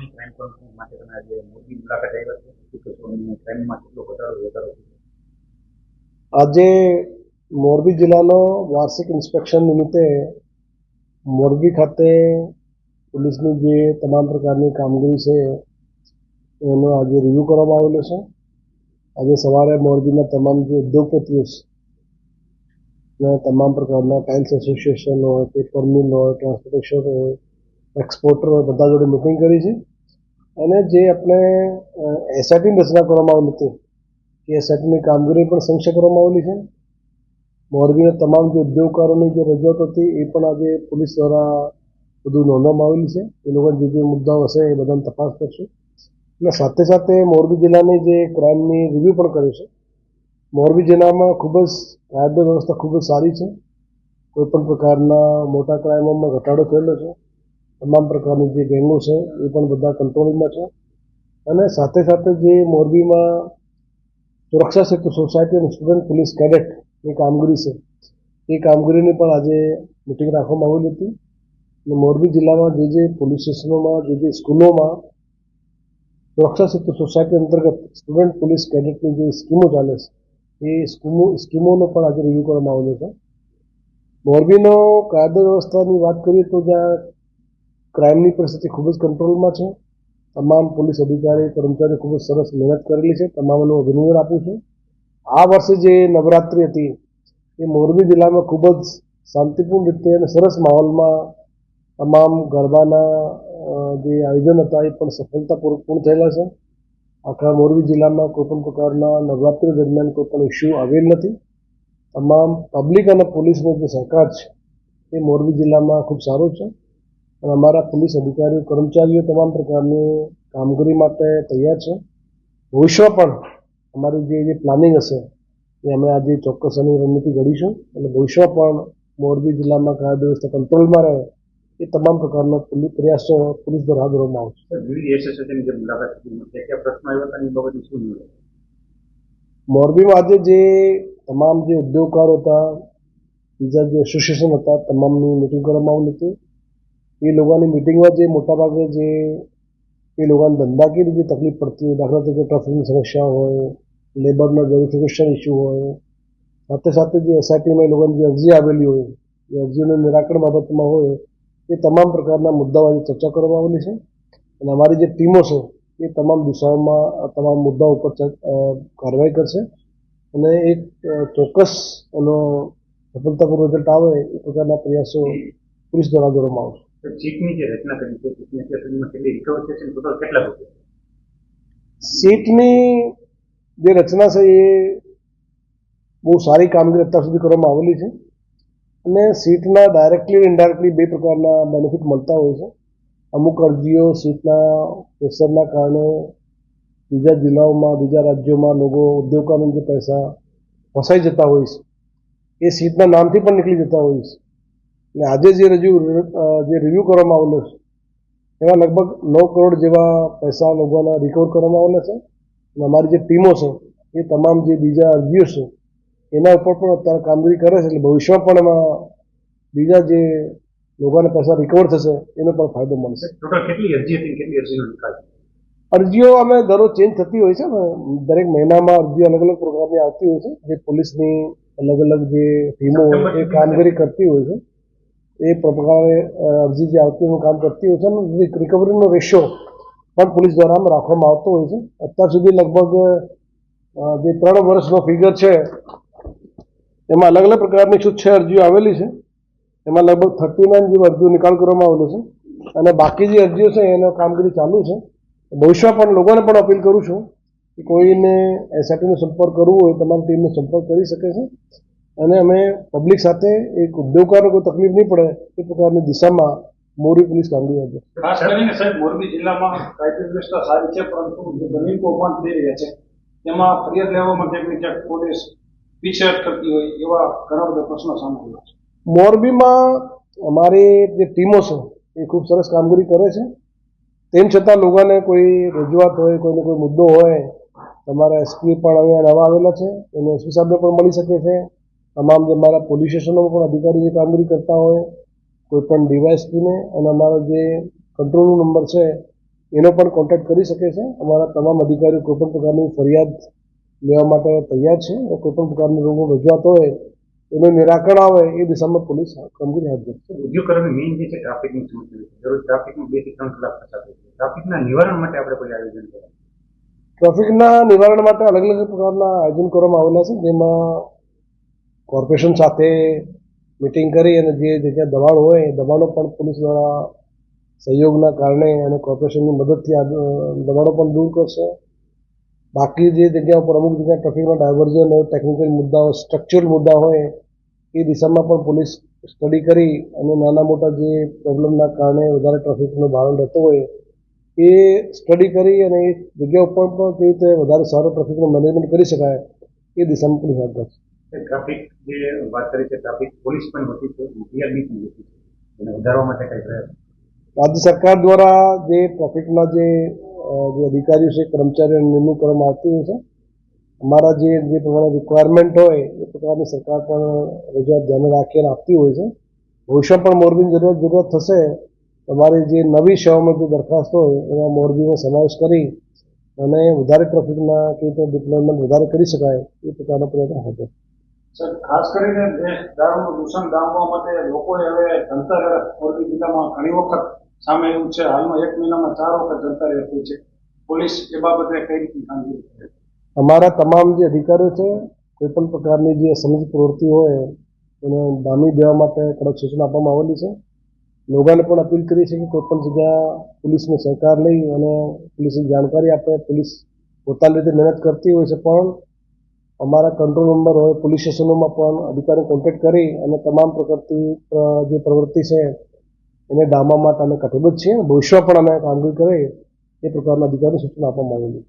નાની crime conference માટે તમે આજે મોરબી મુલાકાત આવ્યા છે કહેશો ક્રાઇમમાં કેટલો ઘટાડો વધારો આજે મોરબી જિલ્લાનો વાર્ષિક ઇન્સ્પેક્શન નિમિત્તે મોરબી ખાતે પોલીસની જે તમામ પ્રકારની કામગીરી છે, એનો આજે રિવ્યૂ કરવામાં આવેલો છે. આજે સવારે મોરબીના તમામ જે ઉદ્યોગપતિઓ છે તમામ પ્રકારના ટાઇલ્સ એસોસિએશન હોય પેપર મિલ હોય ટ્રાન્સપોર્ટેશન હોય એક્સપોર્ટર હોય, બધા જોડે મિટિંગ કરી છે. અને જે આપણે એસઆઈટીની રચના કરવામાં આવેલી હતી, એ એસઆઈટીની કામગીરી પણ સંક્ષેપ કરવામાં આવેલી છે. મોરબીના તમામ જે ઉદ્યોગકારોની જે રજૂઆત હતી, એ પણ આજે પોલીસ દ્વારા બધું નોંધવામાં આવેલી છે. એ લોકો જે જે મુદ્દાઓ હશે, એ બધાની તપાસ કરશું. અને સાથે સાથે મોરબી જિલ્લાની જે ક્રાઇમની રિવ્યૂ પણ કર્યું છે. મોરબી જિલ્લામાં ખૂબ જ કાયદો વ્યવસ્થા ખૂબ જ સારી છે. કોઈપણ પ્રકારના મોટા ક્રાઇમોમાં ઘટાડો થયેલો છે. તમામ પ્રકારની જે ગેંગો છે, એ પણ બધા કંટ્રોલિંગમાં છે. અને સાથે સાથે જે મોરબીમાં સુરક્ષા સેતુ, સોસાયટી અને સ્ટુડન્ટ પોલીસ કેડેટની કામગીરી છે, એ કામગીરીની પણ આજે મિટિંગ રાખવામાં આવેલી હતી. અને મોરબી જિલ્લામાં જે જે પોલીસ સ્ટેશનોમાં, જે જે સ્કૂલોમાં સુરક્ષા સેતુ, સોસાયટી અંતર્ગત સ્ટુડન્ટ પોલીસ કેડેટની જે સ્કીમો ચાલે છે, એ સ્કીમો, સ્કીમોનો પણ આજે રિવ્યૂ કરવામાં આવેલો છે. મોરબીનો કાયદો વ્યવસ્થાની વાત કરીએ તો જ્યાં ક્રાઇમની પરિસ્થિતિ ખૂબ જ કંટ્રોલમાં છે. તમામ પોલીસ અધિકારી, કર્મચારીઓ ખૂબ જ સરસ મહેનત કરેલી છે. તમામનું અભિનંદન આપું છું. આ વર્ષે જે નવરાત્રિ હતી, એ મોરબી જિલ્લામાં ખૂબ જ શાંતિપૂર્ણ રીતે અને સરસ માહોલમાં તમામ ગરબાના જે આયોજન હતા, એ પણ સફળતાપૂર્વક પૂર્ણ થયેલા છે. આખા મોરબી જિલ્લામાં કોઈપણ પ્રકારના નવરાત્રિ દરમિયાન કોઈ પણ ઇસ્યુ આવેલ નથી. તમામ પબ્લિક અને પોલીસનો જે સહકાર છે, એ મોરબી જિલ્લામાં ખૂબ સારો છે. અને અમારા પોલીસ અધિકારીઓ કર્મચારીઓ તમામ પ્રકારની કામગીરી માટે તૈયાર છે. ભવિષ્યમાં પણ અમારી જે જે પ્લાનિંગ હશે એ અમે આજે ચોક્કસ એની રણનીતિ ઘડીશું. અને ભવિષ્યમાં પણ મોરબી જિલ્લામાં કાયદો વ્યવસ્થા કંટ્રોલમાં રહે એ તમામ પ્રકારનો પોલીસ પ્રયાસો પોલીસ દ્વારા હાથ ધરવામાં આવશે અને મોરબીમાં આજે જે તમામ જે ઉદ્યોગકારો હતા બીજા જે એસોસિએશન હતા તમામની મિટિંગ કરવામાં આવેલી હતી. એ લોકોની મિટિંગમાં જે મોટાભાગે જે એ લોકોને ધંધાકીય જે તકલીફ પડતી હોય, દાખલા તરીકે ટ્રાફિકની સમસ્યા હોય લેબરના વેરિફિકેશન ઇસ્યુ હોય, સાથે સાથે જે એસઆઈટીમાં એ લોકોની જે અરજી આવેલી હોય, એ અરજીઓનું નિરાકરણ બાબતમાં હોય, એ તમામ પ્રકારના મુદ્દાઓ આજે ચર્ચા કરવામાં આવેલી છે. અને અમારી જે ટીમો છે, એ તમામ દિશાઓમાં તમામ મુદ્દાઓ ઉપર કાર્યવાહી કરશે. અને એક ચોક્કસ એનો સફળતાપૂર્વક રિઝલ્ટ આવે, એ પ્રકારના પ્રયાસો પોલીસ દ્વારા કરવામાં આવશે. સર જે રચના કરી છે ચીફની અત્યાર સુધીમાં કેટલી રિકવર છે અને ટોટલ કેટલા રૂપિયા સીટની જે રચના છે, એ બહુ સારી કામગીરી અત્યાર સુધી કરવામાં આવેલી છે અને સીટના ડાયરેક્ટલી ઇનડાયરેક્ટલી બે પ્રકારના બેનિફિટ મળતા હોય છે. અમુક અરજીઓ સીટના પ્રેશરના કારણે બીજા જિલ્લાઓમાં, બીજા રાજ્યોમાં લોકો ઉદ્યોગોના જે પૈસા ફસાઈ જતા હોય છે, એ સીટના નામથી પણ નીકળી જતા હોય છે. અને આજે જે રજૂ જે રિવ્યૂ કરવામાં આવેલો છે એમાં લગભગ નવ કરોડ જેવા પૈસા લોકોના રિકવર કરવામાં આવેલા છે. અને અમારી જે ટીમો છે એ તમામ જે બીજા અરજીઓ છે એના ઉપર પણ અત્યારે કામગીરી કરે છે એટલે ભવિષ્યમાં પણ એમાં બીજા જે લોકોને પૈસા રિકવર થશે એનો પણ ફાયદો મળશે. ટોટલ કેટલી અરજી હતી કેટલી અરજીનો નિકાલ અરજીઓ અમે દરરોજ ચેન્જ થતી હોય છે ને દરેક મહિનામાં અરજીઓ અલગ અલગ પ્રોગ્રામની આવતી હોય છે જે પોલીસની અલગ અલગ જે ટીમો એ કામગીરી કરતી હોય છે. એ પ્રકારે અરજી જે આવતી હોય, કામ કરતી હોય છે અને રિકવરીનો રેશિયો પણ પોલીસ દ્વારા રાખવામાં આવતો હોય છે. અત્યાર સુધી લગભગ જે ત્રણ વર્ષનો ફિગર છે, એમાં અલગ અલગ પ્રકારની શું છે અરજીઓ આવેલી છે. એમાં લગભગ થર્ટી નાઇન જેવી અરજીઓ નિકાલ કરવામાં આવેલો છે. અને બાકી જે અરજીઓ છે, એનો કામગીરી ચાલુ છે. ભવિષ્યમાં પણ લોકોને પણ અપીલ કરું છું કે કોઈને એસઆઈટીનો સંપર્ક કરવો હોય તમારી ટીમનો સંપર્ક કરી શકે છે. અને અમે પબ્લિક સાથે એક ઉદ્યોગકારો કોઈ તકલીફ નહીં પડે એ પ્રકારની દિશામાં મોરબી પોલીસ કામગીરી હતી ખાસ કરીને સાહેબ મોરબી જિલ્લામાં કાયદો વ્યવસ્થા સારી છે પરંતુ જે જમીન કૌભાંડ થઈ રહ્યા છે. તેમાં ફરિયાદ લેવા માટે ક્યાંક પોલીસ પીછેહટ કરતી હોય એવા ઘણા બધા પ્રશ્નો સામે આવ્યા છે. મોરબીમાં અમારી જે ટીમો છે એ ખૂબ સરસ કામગીરી કરે છે. તેમ છતાં લોકોને કોઈ રજૂઆત હોય કોઈને કોઈ મુદ્દો હોય તમારા એસપી પણ અહીંયા નવા આવેલા છે એને એસપી સાહેબને પણ મળી શકે છે. તમામ જે મારા પોલીસ સ્ટેશનોમાં પણ અધિકારી જે કામગીરી કરતા હોય કોઈ પણ ડીવાયસપીને અને અમારો જે કંટ્રોલ નંબર છે એનો પણ કોન્ટેક્ટ કરી શકે છે. અમારા તમામ અધિકારીઓ કોઈપણ પ્રકારની ફરિયાદ લેવા માટે તૈયાર છે. અને કોઈપણ પ્રકારની રોગો રજૂઆત હોય એનું નિરાકરણ આવે એ દિશામાં પોલીસ કામગીરી હાથ ધરશે ઉદ્યોગકર્મી મેઇન જે છે ટ્રાફિકની સમસ્યા દરરોજ ટ્રાફિકમાં બેથી ત્રણ કલાક પસાર થાય ટ્રાફિકના નિવારણ માટે આપણે કોઈ આયોજન કરીએ ટ્રાફિકના નિવારણ માટે અલગ અલગ પ્રકારના આયોજન કરવામાં આવેલા છે જેમાં કોર્પોરેશન સાથે મિટિંગ કરી અને જે જગ્યા દબાણ હોય, એ દબાણો પણ પોલીસ દ્વારા સહયોગના કારણે અને કોર્પોરેશનની મદદથી આ દબાણો પણ દૂર કરશે. બાકી જે જગ્યા ઉપર અમુક જગ્યા ટ્રાફિકમાં ડાયવર્ઝન હોય ટેકનિકલ મુદ્દાઓ સ્ટ્રક્ચરલ મુદ્દા હોય, એ દિશામાં પણ પોલીસ સ્ટડી કરી અને નાના મોટા જે પ્રોબ્લેમના કારણે વધારે ટ્રાફિકનું ભારણ રહેતો હોય, એ સ્ટડી કરી અને એ જગ્યા ઉપર પણ કેવી રીતે વધારે સારો ટ્રાફિકનું મેનેજમેન્ટ કરી શકાય, એ દિશામાં પોલીસ હાથ ધરશે. ટ્રાફિક જે વાત કરી છે ટ્રાફિક પોલીસ પણ હોતી છે ટીઆરબી પણ છે. એને વધારવા માટે કઈ પ્રયત્ન? રાજ્ય સરકાર દ્વારા જે ટ્રાફિકના જે અધિકારીઓ છે, કર્મચારીઓ નિમણૂક કરવામાં આવતી હોય છે, અમારા જે જે પ્રમાણે રિક્વાયરમેન્ટ હોય, એ પ્રકારની સરકાર પણ રજૂઆત ધ્યાને રાખીને આપતી હોય છે. ભવિષ્યમાં પણ મોરબીની જરૂરત જરૂરત થશે, તમારી જે નવી સેવામાં જે દરખાસ્ત હોય, એમાં મોરબીનો સમાવેશ કરી અને વધારે ટ્રાફિકના કેવી રીતે ડિપ્લોયમેન્ટ વધારે કરી શકાય, એ પ્રકારનો પ્રયત્ન હતો સર ખાસ કરીને દારૂનું દૂષણ ડામવા માટે લોકોએ હવે જનતા મોરબી જિલ્લામાં ઘણી વખત સામે આવ્યું છે. હાલમાં એક મહિનામાં ચાર વખત જનતા આપ્યું છે. પોલીસ એ બાબતે કઈ રીતની કામગીરી અમારા તમામ જે અધિકારીઓ છે કોઈ પણ પ્રકારની જે અસંગત પ્રવૃત્તિ હોય, એને ડામી દેવા માટે કડક સૂચના આપવામાં આવેલી છે. લોકોને પણ અપીલ કરી છે કે કોઈ પણ જગ્યા પોલીસનો સહકાર લઈ અને પોલીસની જાણકારી આપે. પોલીસ પોતાની રીતે મહેનત કરતી હોય છે પણ અમારા કંટ્રોલ નંબર હોય પોલીસ સ્ટેશનોમાં પણ અધિકારી કોન્ટેક્ટ કરી અને તમામ પ્રકૃતિ જે પ્રવૃત્તિ છે, એને ડામવા માટે અમે કટિબદ્ધ છીએ. ભવિષ્યમાં પણ અમે કામગીરી કરીએ એ પ્રકારના અધિકારીને સૂચના આપવામાં આવેલી.